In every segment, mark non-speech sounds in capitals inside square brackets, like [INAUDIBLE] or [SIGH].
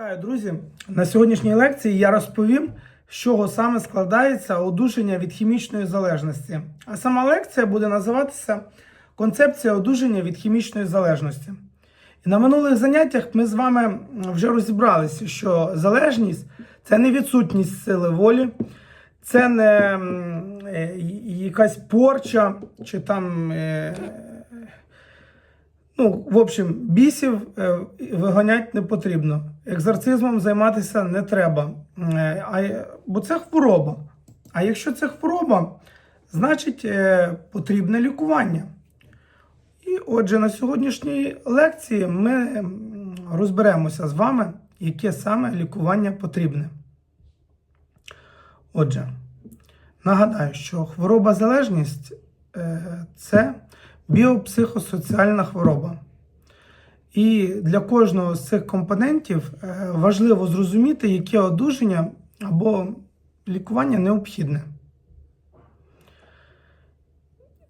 Вітаю, друзі! На сьогоднішній лекції я розповім, з чого саме складається одужання від хімічної залежності. А сама лекція буде називатися Концепція одужання від хімічної залежності. І на минулих заняттях ми з вами вже розібралися, що залежність це не відсутність сили волі, це не е, якась порча чи там. е, Ну, в общем, бісів е, виганять не потрібно. Екзорцизмом займатися не треба. Е, бо це хвороба. А якщо це хвороба, значить е, потрібне лікування. І отже, на сьогоднішній лекції ми розберемося з вами, яке саме лікування потрібне. Отже, нагадаю, що хвороба залежність е, це біопсихосоціальна хвороба. І для кожного з цих компонентів е, важливо зрозуміти, яке одужання або лікування необхідне.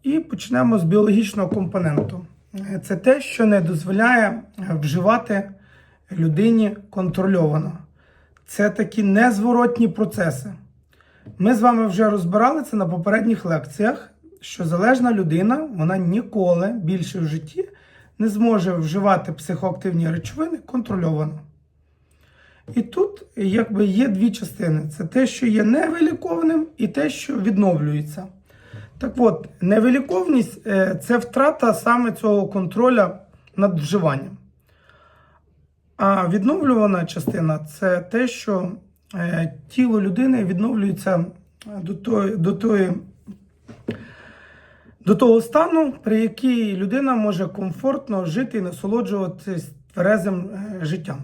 І почнемо з біологічного компоненту. Е, Це те, що не дозволяє е, вживати людині контрольовано. Це такі незворотні процеси. Ми з вами вже розбирали це на попередніх лекціях, що залежна людина вона ніколи більше в житті не зможе вживати психоактивні речовини контрольовано. І тут якби є дві частини: це те, що є невилікованим, і те, що відновлюється. Так от, невиліковність е, це втрата саме цього контроля над вживанням. А відновлювана частина це те, що е, тіло людини відновлюється до тої, до тої до того стану, при якій людина може комфортно жити і насолоджуватись тверезим е, життям.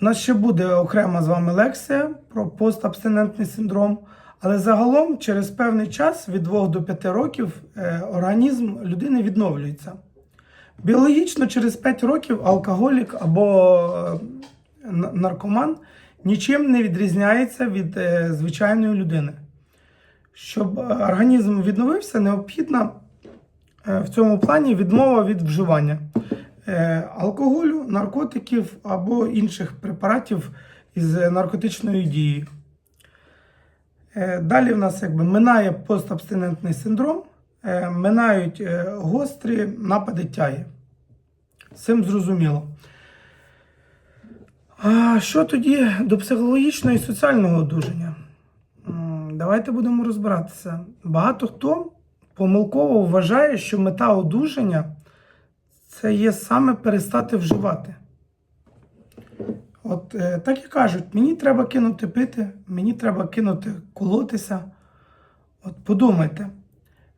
У нас ще буде окрема з вами лекція про постабстинентний синдром, але загалом через певний час від 2 до 5 років е, організм людини відновлюється. Біологічно через 5 років алкоголік або е, наркоман нічим не відрізняється від звичайної людини. Щоб е, організм відновився, необхідна е, в цьому плані відмова від вживання е, алкоголю, наркотиків або інших препаратів із наркотичною дією. Далі в нас якби минає постабстинентний синдром, минають гострі напади тяги. З цим зрозуміло. А що тоді до психологічного і соціального одужання? Давайте будемо розбиратися. Багато хто помилково вважає, що мета одужання це є саме перестати вживати. От е, так і кажуть, мені треба кинути пити, мені треба кинути колотися. От подумайте,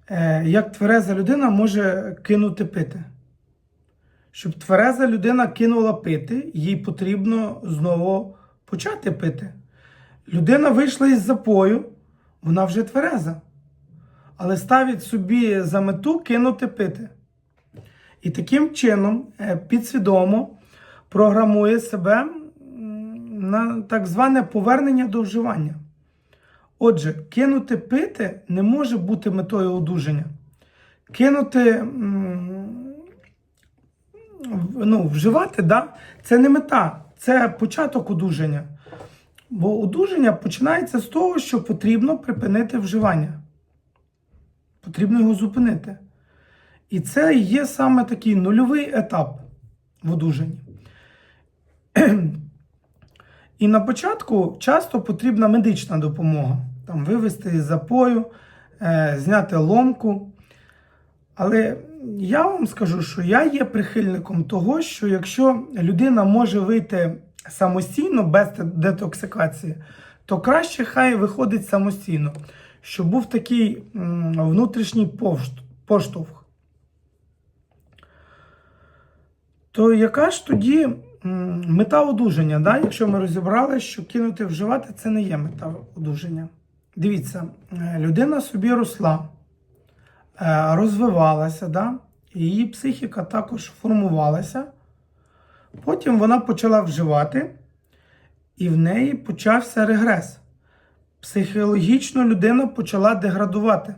е, як твереза людина може кинути пити. Щоб твереза людина кинула пити, їй потрібно знову почати пити. Людина вийшла із запою, вона вже твереза, але ставить собі за мету кинути пити. І таким чином е, підсвідомо програмує себе на так зване повернення до вживання. Отже, кинути пити не може бути метою одужання. Кинути ну, вживати, да, це не мета, це початок одужання. Бо одужання починається з того, що потрібно припинити вживання. Потрібно його зупинити. І це є саме такий нульовий етап в одужанні. І на початку часто потрібна медична допомога. Там вивести із запою, е, зняти ломку. Але я вам скажу, що я є прихильником того, що якщо людина може вийти самостійно без детоксикації, то краще хай виходить самостійно, щоб був такий внутрішній поштовх. То яка ж тоді мета одужання? Да? Якщо ми розібрали, що кинути вживати це не є мета одужання. Дивіться, е, людина собі росла, е, розвивалася, да? її психіка також формувалася. Потім вона почала вживати, і в неї почався регрес. Психологічно людина почала деградувати.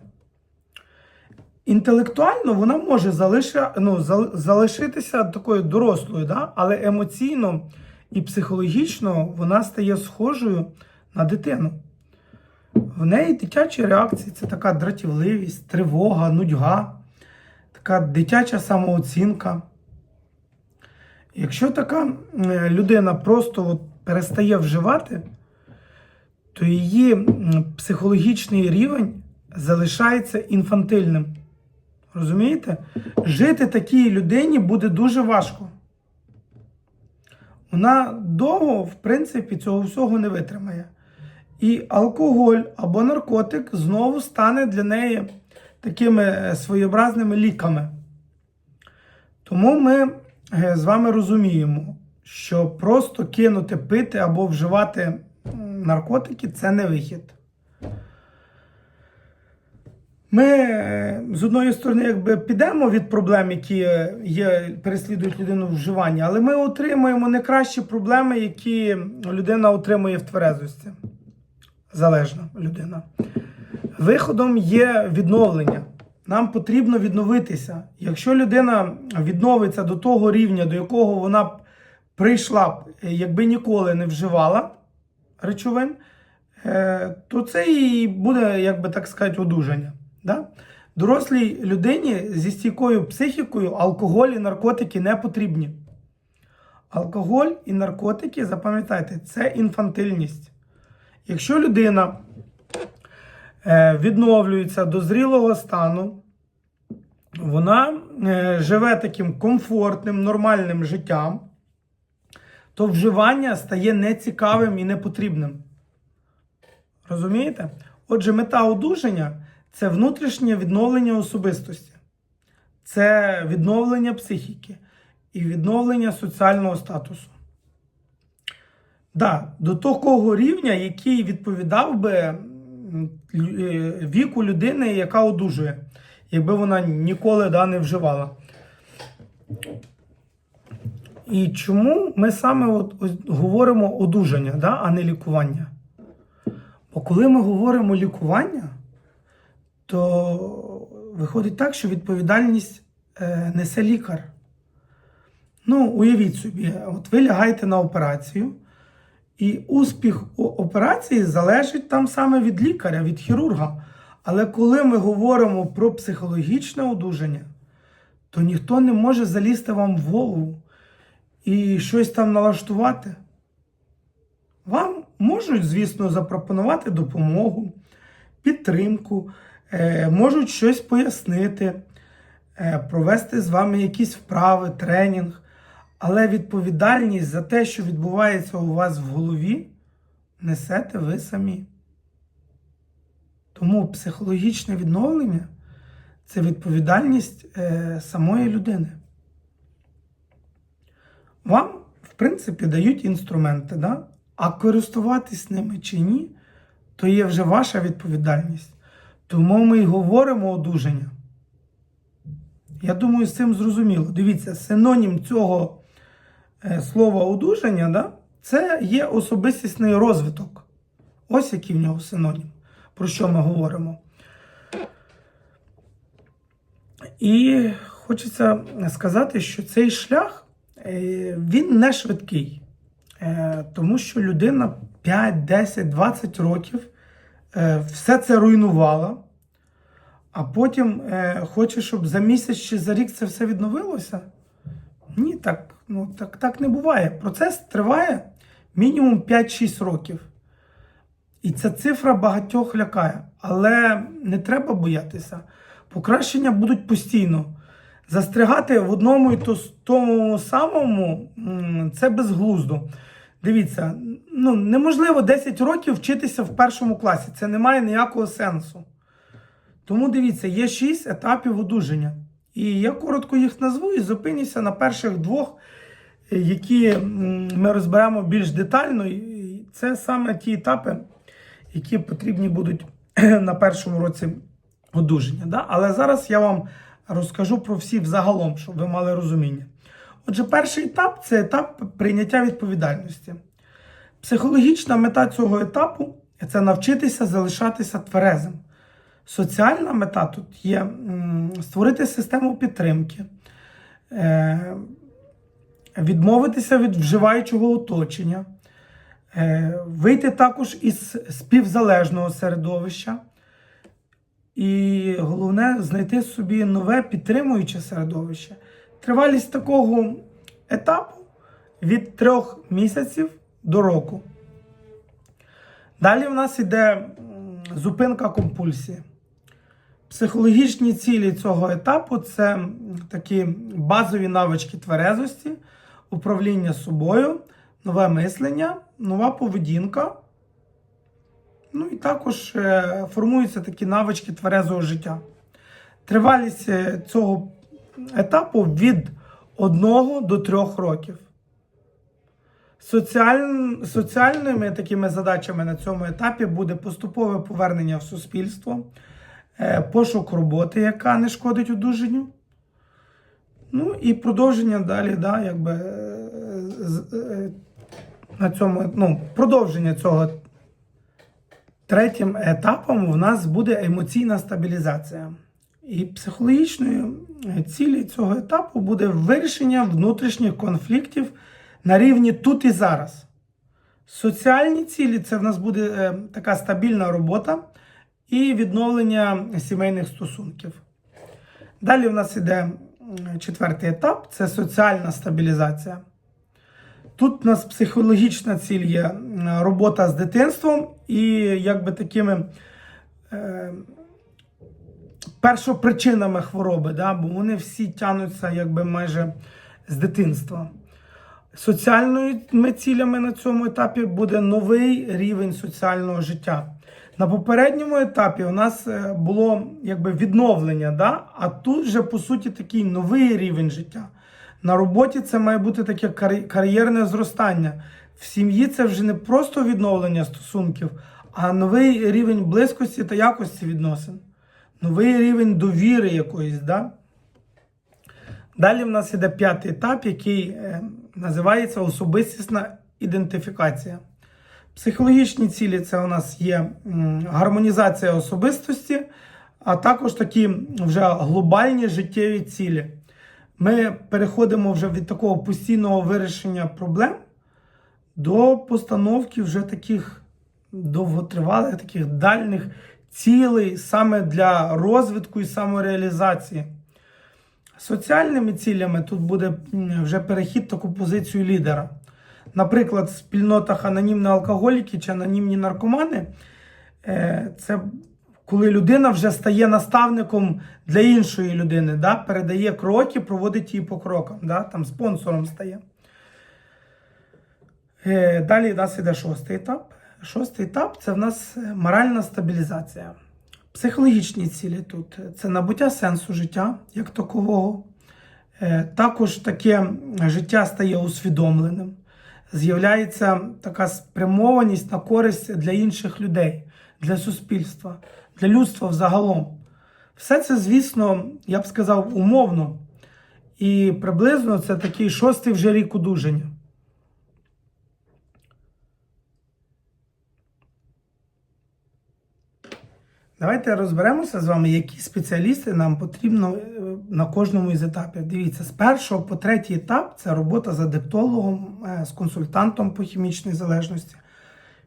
Інтелектуально вона може залиши, ну, залишитися такою дорослою, да? але емоційно і психологічно вона стає схожою на дитину. В неї дитячі реакції це така дратівливість, тривога, нудьга, така дитяча самооцінка. Якщо така е, людина просто от перестає вживати, то її психологічний рівень залишається інфантильним. Розумієте? Жити такій людині буде дуже важко. Вона довго, в принципі, цього всього не витримає. І алкоголь або наркотик знову стане для неї такими е, своєобразними ліками. Тому ми з вами розуміємо, що просто кинути пити або вживати наркотики це не вихід. Ми е, з одної сторони якби підемо від проблем, які е, є, переслідують людину в вживанні, але ми отримуємо не кращі проблеми, які людина отримує в тверезості. Залежна людина. Виходом є відновлення. Нам потрібно відновитися. Якщо людина відновиться до того рівня, до якого вона прийшла б, е, якби ніколи не вживала речовин, е, то це і буде, як би так сказати, одужання. Да? Дорослій людині зі стійкою психікою алкоголь і наркотики не потрібні. Алкоголь і наркотики, запам'ятайте, це інфантильність. Якщо людина е, відновлюється до зрілого стану, вона е, живе таким комфортним, нормальним життям, то вживання стає нецікавим і непотрібним. Розумієте? Отже, мета одужання це внутрішнє відновлення особистості, це відновлення психіки і відновлення соціального статусу. Да, до такого рівня, який відповідав би е, віку людини, яка одужує, якби вона ніколи да, не вживала. І чому ми саме от, ось говоримо одужання, да, а не лікування? Бо коли ми говоримо лікування, то виходить так, що відповідальність е, несе лікар. Ну, уявіть собі, от ви лягаєте на операцію, і успіх операції залежить там саме від лікаря, від хірурга. Але коли ми говоримо про психологічне одужання, то ніхто не може залізти вам в голову і щось там налаштувати. Вам можуть, звісно, запропонувати допомогу, підтримку, е, можуть щось пояснити, е, провести з вами якісь вправи, тренінг. Але відповідальність за те, що відбувається у вас в голові, несете ви самі. Тому психологічне відновлення це відповідальність е, самої людини. Вам, в принципі, дають інструменти, да? а користуватись ними чи ні, то є вже ваша відповідальність. Тому ми й говоримо одужання. Я думаю, з цим зрозуміло. Дивіться, синонім цього е, слова одужання, да? це є особистісний розвиток. Ось який в нього синонім, про що ми говоримо. І хочеться сказати, що цей шлях е, він не швидкий, Е, тому що людина 5, 10, 20 років е, все це руйнувала, а потім хоче, щоб за місяць чи за рік це все відновилося. Ні, так, ну, так, так не буває. Процес триває мінімум 5-6 років. І ця цифра багатьох лякає. Але не треба боятися. Покращення будуть постійно. Застрягати в одному і то- тому самому це безглуздо. Дивіться, ну неможливо 10 років вчитися в першому класі. Це не має ніякого сенсу. Тому дивіться, є 6 етапів одужання. І я коротко їх назву і зупинюся на перших двох, які ми розберемо більш детально. Це саме ті етапи, які потрібні будуть [CLEARS THROAT] на першому році одужання. Да? Але зараз я вам розкажу про всі взагалом, щоб ви мали розуміння. Отже, перший етап це етап прийняття відповідальності. Психологічна мета цього етапу це навчитися залишатися тверезим. Соціальна мета тут є створити систему підтримки, е, відмовитися від вживаючого оточення, вийти також із співзалежного середовища. І головне знайти собі нове підтримуюче середовище. Тривалість такого етапу від трьох місяців до року. Далі в нас йде зупинка компульсії. Психологічні цілі цього етапу це такі базові навички тверезості, управління собою, нове мислення, нова поведінка. Ну і також е, формуються такі навички тверезого життя. Тривалість е, цього етапу від 1 до 3 років. Соціаль... Соціальними такими задачами на цьому етапі буде поступове повернення в суспільство, е, пошук роботи, яка не шкодить одужанню. Ну і продовження далі, да, якби, на цьому, ну, продовження цього Третім етапом в нас буде емоційна стабілізація. І психологічною цілі цього етапу буде вирішення внутрішніх конфліктів на рівні тут і зараз. Соціальні цілі це в нас буде е, така стабільна робота і відновлення сімейних стосунків. Далі в нас іде четвертий етап це соціальна стабілізація. Тут у нас психологічна ціль є робота з дитинством і якби такими е, першопричинами хвороби, да? бо вони всі тянуться якби майже з дитинства. Соціальними цілями на цьому етапі буде новий рівень соціального життя. На попередньому етапі у нас е, було якби відновлення, да? а тут вже по суті такий новий рівень життя. На роботі це має бути таке кар'єрне зростання. В сім'ї це вже не просто відновлення стосунків, а новий рівень близькості та якості відносин, новий рівень довіри якоїсь. Да? Далі в нас іде п'ятий етап, який е, називається особистісна ідентифікація. Психологічні цілі це у нас є гармонізація особистості, а також такі вже глобальні життєві цілі. Ми переходимо вже від такого постійного вирішення проблем до постановки вже таких довготривалих, таких дальних цілей саме для розвитку і самореалізації. Соціальними цілями тут буде вже перехід таку позицію лідера. Наприклад, в спільнотах анонімні алкоголіки чи анонімні наркомани е, це коли людина вже стає наставником для іншої людини, да? передає кроки, проводить її по крокам, да? там спонсором стає. Е, Далі нас іде шостий етап. Шостий етап це в нас моральна стабілізація. Психологічні цілі тут це набуття сенсу життя як такового. Е, Також таке життя стає усвідомленим. З'являється така спрямованість на користь для інших людей, для суспільства, для людства взагалом. Все це, звісно, я б сказав, умовно. І приблизно це такий шостий вже рік одужання. Давайте розберемося з вами, які спеціалісти нам потрібно е, на кожному із етапів. Дивіться, з першого по третій етап це робота з адептологом, е, з консультантом по хімічній залежності.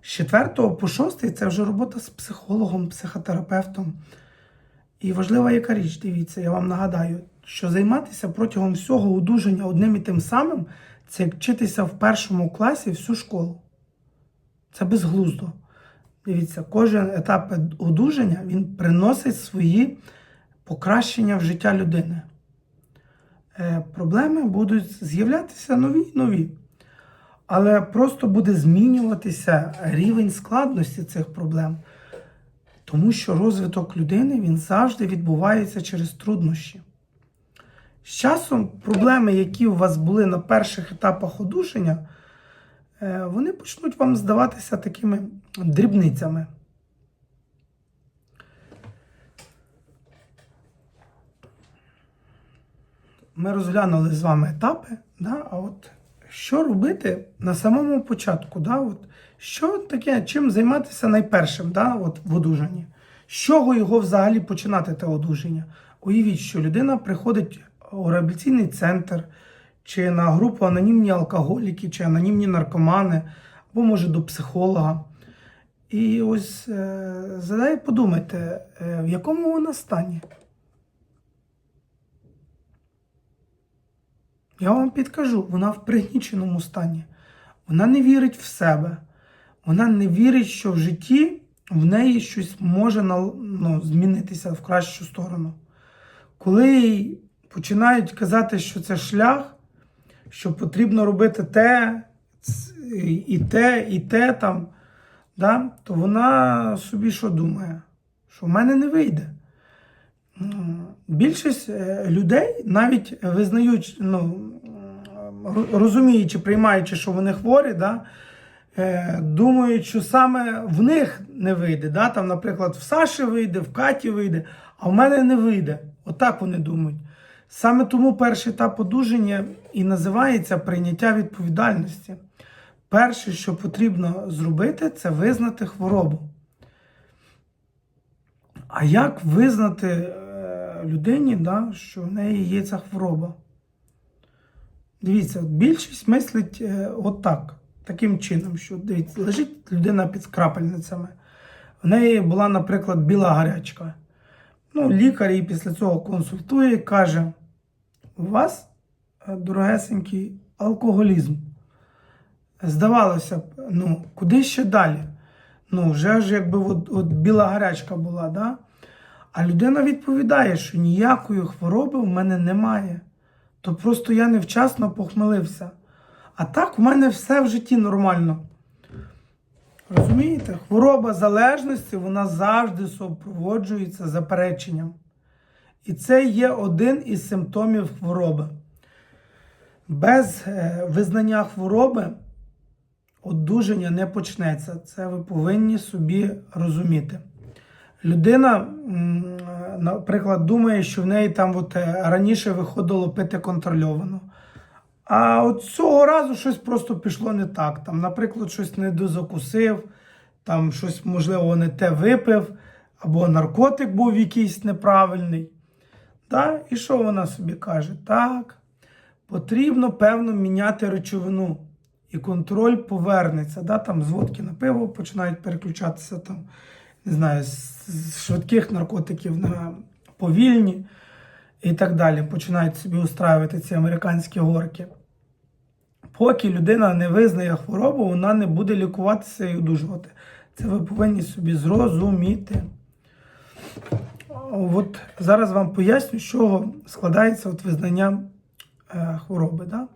З четвертого по шостий це вже робота з психологом, психотерапевтом. І важлива яка річ, дивіться, я вам нагадаю, що займатися протягом всього одужання одним і тим самим це як вчитися в першому класі всю школу. Це безглуздо. Дивіться, кожен етап одужання він приносить свої покращення в життя людини. Е, проблеми будуть з'являтися нові й нові. Але просто буде змінюватися рівень складності цих проблем. Тому що розвиток людини він завжди відбувається через труднощі. З часом проблеми, які у вас були на перших етапах одужання, е, вони почнуть вам здаватися такими дрібницями. Ми розглянули з вами етапи, да? а от що робити на самому початку? Да? От, що таке, чим займатися найпершим да? от, в одужанні? З чого його взагалі починати те одужання? Уявіть, що людина приходить у реабілітаційний центр чи на групу анонімні алкоголіки, чи анонімні наркомани, або може до психолога. І ось е, задай, подумайте, е, в якому вона стані? Я вам підкажу, вона в пригніченому стані. Вона не вірить в себе. Вона не вірить, що в житті в неї щось може ну, змінитися в кращу сторону. Коли їй починають казати, що це шлях, що потрібно робити те, і те, і те там, да, то вона собі що думає? Що в мене не вийде. Більшість е, людей навіть визнають, ну, розуміючи, приймаючи, що вони хворі, да, е, думають, що саме в них не вийде. Да? Там, наприклад, в Саші вийде, в Каті вийде, а в мене не вийде. Отак вони думають. Саме тому перший етап одужання і називається прийняття відповідальності. Перше, що потрібно зробити, це визнати хворобу. А як визнати е, людині, да, що в неї є ця хвороба? Дивіться, більшість мислить е, отак, таким чином, що дивіться, лежить людина під крапельницями. В неї була, наприклад, біла гарячка. Ну, лікар її після цього консультує і каже: у вас, е, дорогесенький, алкоголізм. Здавалося б, ну, куди ще далі? Ну, вже ж якби от, от біла гарячка була, да? А людина відповідає, що ніякої хвороби в мене немає. То просто я невчасно похмелився. А так в мене все в житті нормально. Розумієте? Хвороба залежності вона завжди супроводжується запереченням. І це є один із симптомів хвороби. Без е, визнання хвороби одужання не почнеться. Це ви повинні собі розуміти. Людина, наприклад, думає, що в неї там от е, раніше виходило пити контрольовано. А от цього разу щось просто пішло не так. Там, наприклад, щось не дозакусив, там щось, можливо, не те випив, або наркотик був якийсь неправильний. Да? І що вона собі каже? Так, потрібно, певно, міняти речовину. І контроль повернеться. Да? Там з на пиво починають переключатися там, не знаю, з швидких наркотиків на повільні і так далі. Починають собі устраювати ці американські горки. Поки людина не визнає хворобу, вона не буде лікуватися і одужувати. Це ви повинні собі зрозуміти. От зараз вам поясню, з чого складається от визнання е, хвороби. Да?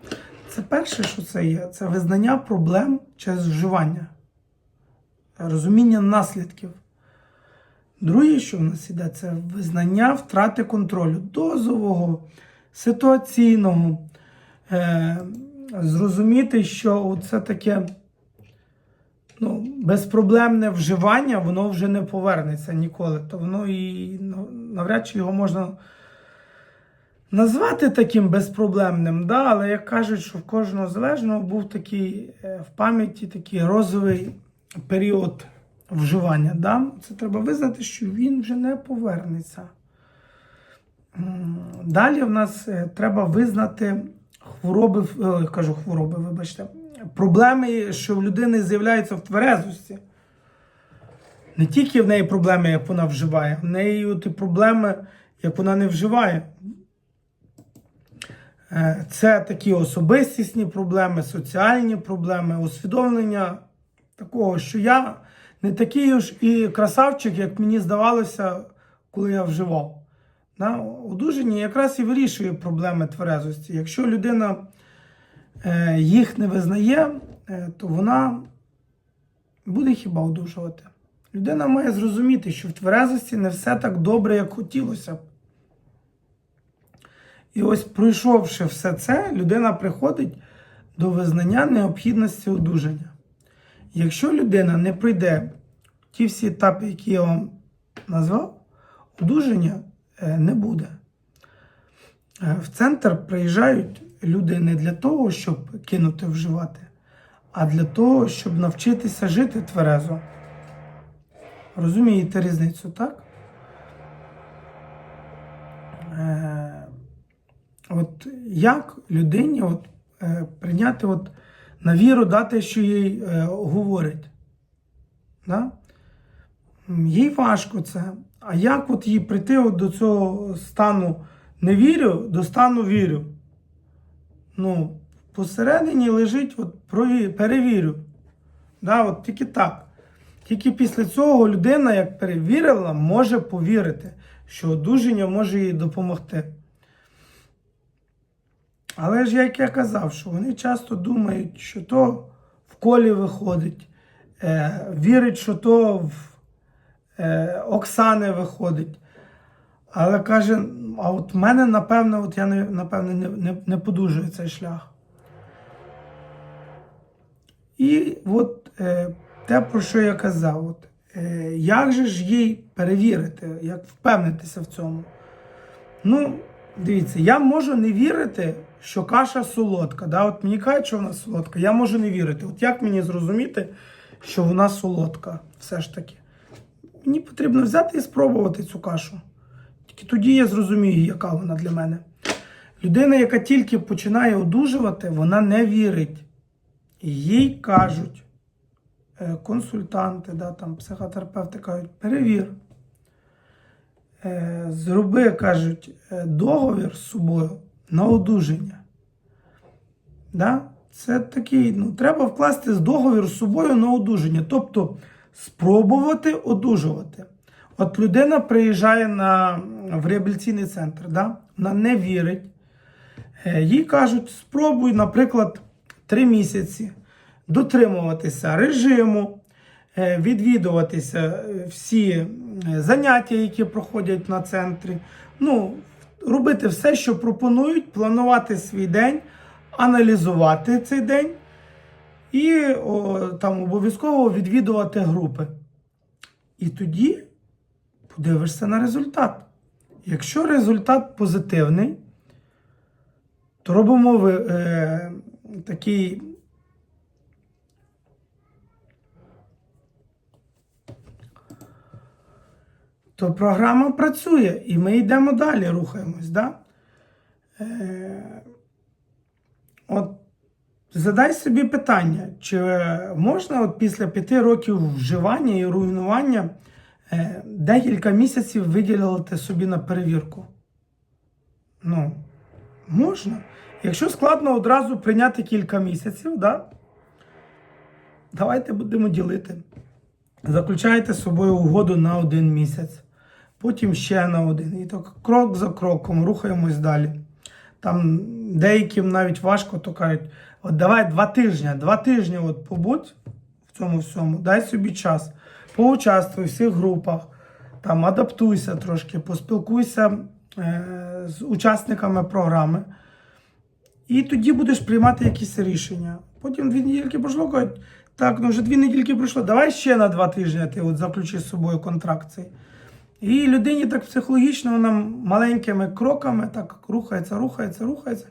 Це перше, що це є, це визнання проблем через вживання, розуміння наслідків. Друге, що в нас іде, це визнання втрати контролю дозового, ситуаційного. Е, зрозуміти, що це таке ну, безпроблемне вживання, воно вже не повернеться ніколи. То воно і ну, навряд чи його можна назвати таким безпроблемним. Да? Але як кажуть, що в кожного залежного був такий е, в пам'яті такий розовий період вживання. Да? Це треба визнати, що він вже не повернеться. Далі в нас е, треба визнати хвороби, е, кажу хвороби, вибачте, проблеми, що в людини з'являються в тверезості. Не тільки в неї проблеми, як вона вживає, в неї проблеми, як вона не вживає. Е, Це такі особистісні проблеми, соціальні проблеми, усвідомлення такого, що я не такий ж і красавчик, як мені здавалося, коли я вживав. На одужання якраз і вирішує проблеми тверезості. Якщо людина е, їх не визнає, е, то вона буде хіба одужувати. Людина має зрозуміти, що в тверезості не все так добре, як хотілося б. І ось пройшовши все це, людина приходить до визнання необхідності одужання. Якщо людина не пройде ті всі етапи, які я вам назвав, одужання е, не буде. Е, В центр приїжджають люди не для того, щоб кинути вживати, а для того, щоб навчитися жити тверезо. Розумієте різницю, так? От як людині от, е, прийняти от, на віру дати, що їй е, говорять. Да? Їй важко це. А як от їй прийти от до цього стану не вірю, до стану вірю? Ну, посередині лежить от, перевірю. Да, от тільки так. Тільки після цього людина, як перевірила, може повірити, що одужання може їй допомогти. Але ж, як я казав, що вони часто думають, що то в колі виходить, е, вірять, що то в е, Оксани виходить. Але каже, а от в мене, напевно, от я напевно, не, не, не подужую цей шлях. І от е, те, про що я казав, от, е, як же ж їй перевірити, як впевнитися в цьому? Ну, дивіться, я можу не вірити, що каша солодка. Да? От мені кажуть, що вона солодка, я можу не вірити. От як мені зрозуміти, що вона солодка все ж таки? Мені потрібно взяти і спробувати цю кашу. Тільки тоді я зрозумію, яка вона для мене. Людина, яка тільки починає одужувати, вона не вірить. Їй кажуть, е, консультанти, да, там, психотерапевти кажуть, перевір. Е, Зроби, кажуть, е, договір з собою на одужання. Да? Це такий, ну, треба вкласти з договір з собою на одужання. Тобто спробувати одужувати. От людина приїжджає на, в реабілітаційний центр, да? вона не вірить. Е, Їй кажуть, спробуй, наприклад, три місяці дотримуватися режиму, е, відвідуватися е, всі заняття, які проходять на центрі. Ну, робити все, що пропонують, планувати свій день, аналізувати цей день і о, там обов'язково відвідувати групи. І тоді подивишся на результат. Якщо результат позитивний, то робимо ви, е, такий. То програма працює, і ми йдемо далі, рухаємось. Да? Е, от задай собі питання, чи можна от після п'яти років вживання і руйнування е, декілька місяців виділити собі на перевірку? Ну, можна. Якщо складно одразу прийняти кілька місяців, да? давайте будемо ділити. Заключаєте з собою угоду на один місяць, потім ще на один. І так крок за кроком рухаємось далі. Там деяким навіть важко, то кажуть, от давай два тижні, два тижні от побудь в цьому всьому, дай собі час, поучаствуй в всіх групах, там адаптуйся трошки, поспілкуйся е, з учасниками програми. І тоді будеш приймати якісь рішення. Потім дві недільки пройшло, кажуть, так, ну вже дві недільки пройшло, давай ще на два тижні ти от заключи з собою контракт цей. І людині так психологічно вона маленькими кроками так рухається, рухається, рухається.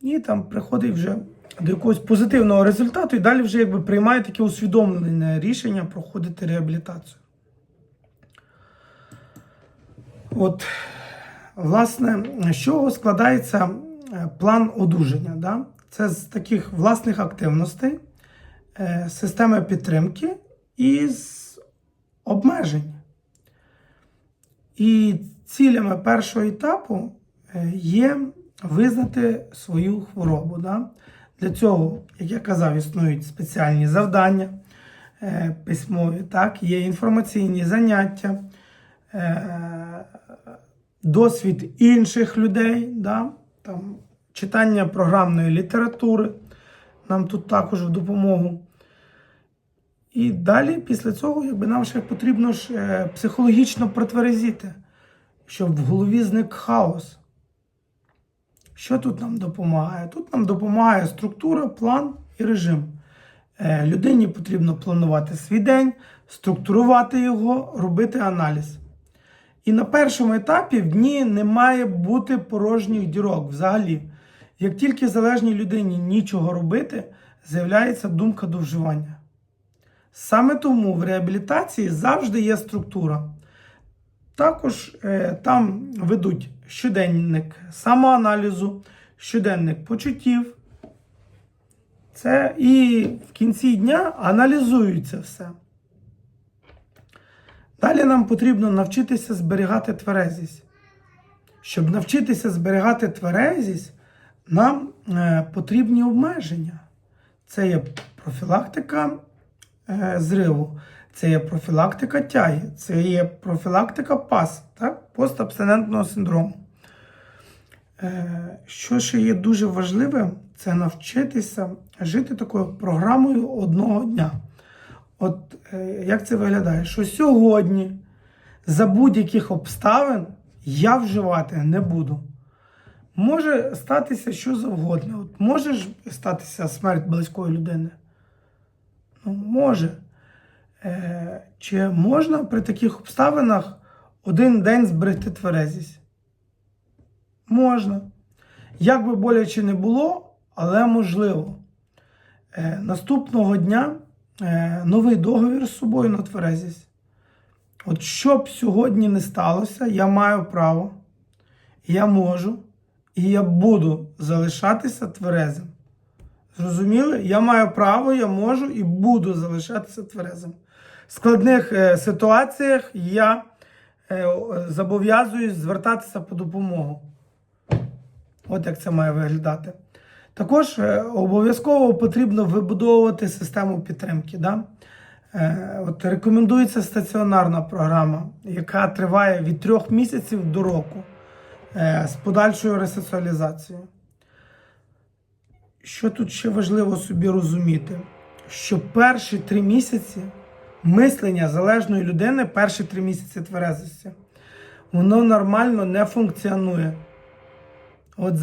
І там приходить вже до якогось позитивного результату, і далі вже якби приймає таке усвідомлене рішення проходити реабілітацію. От, власне, з чого складається е, план одужання? Да? Це з таких власних активностей, е, системи підтримки і з обмежень. І цілями першого етапу е, є визнати свою хворобу. Да? Для цього, як я казав, існують спеціальні завдання е, письмові, так? є інформаційні заняття, е, досвід інших людей, да? Там, читання програмної літератури нам тут також в допомогу. І далі, після цього, якби нам ще потрібно ж е, психологічно протверезіти, щоб в голові зник хаос. Що тут нам допомагає? Тут нам допомагає структура, план і режим. Е, людині потрібно планувати свій день, структурувати його, робити аналіз. І на першому етапі в дні не має бути порожніх дірок взагалі. Як тільки залежній людині нічого робити, з'являється думка до вживання. Саме тому в реабілітації завжди є структура. Також е, там ведуть щоденник самоаналізу, щоденник почуттів. Це і в кінці дня аналізується все. Далі нам потрібно навчитися зберігати тверезість. Щоб навчитися зберігати тверезість, нам е, потрібні обмеження. Це є профілактика зриву, це є профілактика тяги, це є профілактика ПАС, так? постабстинентного синдрому. Е, що ще є дуже важливим, це навчитися жити такою програмою одного дня. От е, як це виглядає? Що сьогодні за будь-яких обставин я вживати не буду. Може статися що завгодно. От може статися смерть близької людини? Ну, може. Е, чи можна при таких обставинах один день зберегти тверезість? Можна. Як би боляче не було, але можливо. Е, наступного дня е, новий договір з собою на тверезість. От що б сьогодні не сталося, я маю право, я можу і я буду залишатися тверезим. Зрозуміли? Я маю право, я можу і буду залишатися тверезим. В складних е, ситуаціях я е, зобов'язуюсь звертатися по допомогу. От як це має виглядати. Також е, обов'язково потрібно вибудовувати систему підтримки. Да? Е, От рекомендується стаціонарна програма, яка триває від трьох місяців до року е, з подальшою ресоціалізацією. Що тут ще важливо собі розуміти? Що перші три місяці мислення залежної людини, перші три місяці тверезості, воно нормально не функціонує. От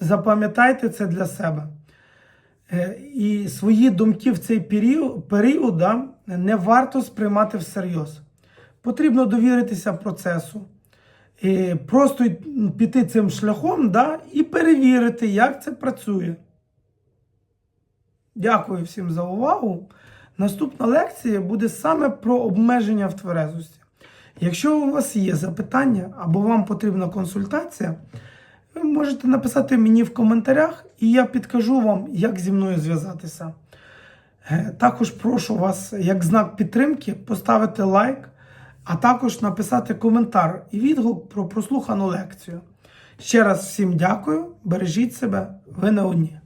запам'ятайте це для себе. Е, І свої думки в цей період, період да, не варто сприймати всерйоз. Потрібно довіритися процесу. І просто піти цим шляхом да, і перевірити, як це працює. Дякую всім за увагу. Наступна лекція буде саме про обмеження в тверезості. Якщо у вас є запитання або вам потрібна консультація, ви можете написати мені в коментарях, і я підкажу вам, як зі мною зв'язатися. Е, Також прошу вас, як знак підтримки, поставити лайк, а також написати коментар і відгук про прослухану лекцію. Ще раз всім дякую, бережіть себе, ви не одні.